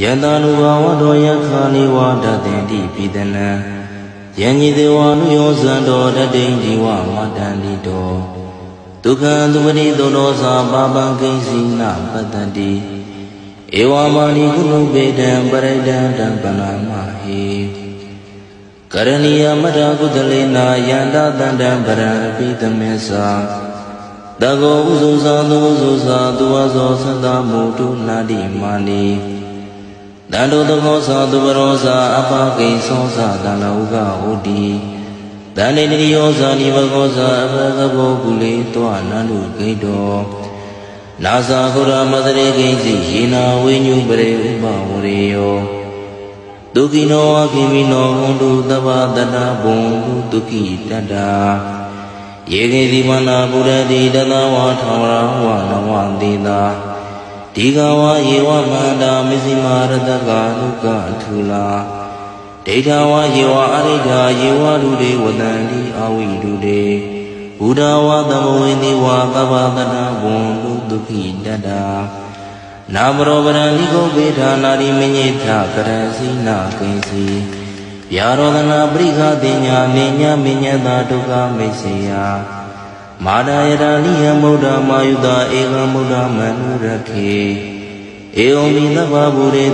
ယတနုဘာဝတောယခာနိဝါဒသင်တိပိတနံယညိတေဝနုယောဇံတောတတိန်ဒီဝမတန္တိတောဒုက္ခံသူပတိသောသောသာပါပံကိဉ္စီနပတ္တန္တိဧဝမာနိကုဏုပေတံပရိဒံတံပနာမဟိကရဏီယမတ္တကုသလေနာယန္တတန္တံပရံပိတမေသာတကောဥဇုဇာသောဥဇုဇာသူဝဇောသတ္တမုတုနာတိမာနိ တန္တုတကောသာသူပရောသာအပကိဉ္သောသာတဏှုကဟောတိတန္တေတိယောဇာနိဘဂောသာအဘဂဘောကုလေတောနန္တုဂိတောနာဇာဂုရမသရေကိဉ္စီယေနာဝိညုပရေဥပဝရေယောဒုက္ခိနောအခိမိနောဟွန်တုသဗ္ဗတတဘုံတုဒုက္ခိတတ္တာယေကေဒီမနာပုရတိတသဝါထောရဝနဝတိတာ ဒီကဝယေဝမန္တာမစ္စည်းမာရတကလုကထူလာဒိဋ္ဌဝယေဝအရိဋ္ဌာယေဝလူတေဝတန္တိအဝိတုတေဘုဒ္ဓဝသမဝေတိဝသဗ္ဗတနာဘွန်လူဒုက္ခိတတ္တာနာမရောပရံလိကုပေဌာနာရိမညိထကရစီနာကိဉ္စီဗျာရောဒနာပရိခတိညာမေညာမေညတာဒုက္ခမိတ်စေယ မာဒယတာလိယမုဒ္ဓမာယုတာဧကမုဒ္ဓမနုရခေဧဝံမိသဗ္ဗဗုရေ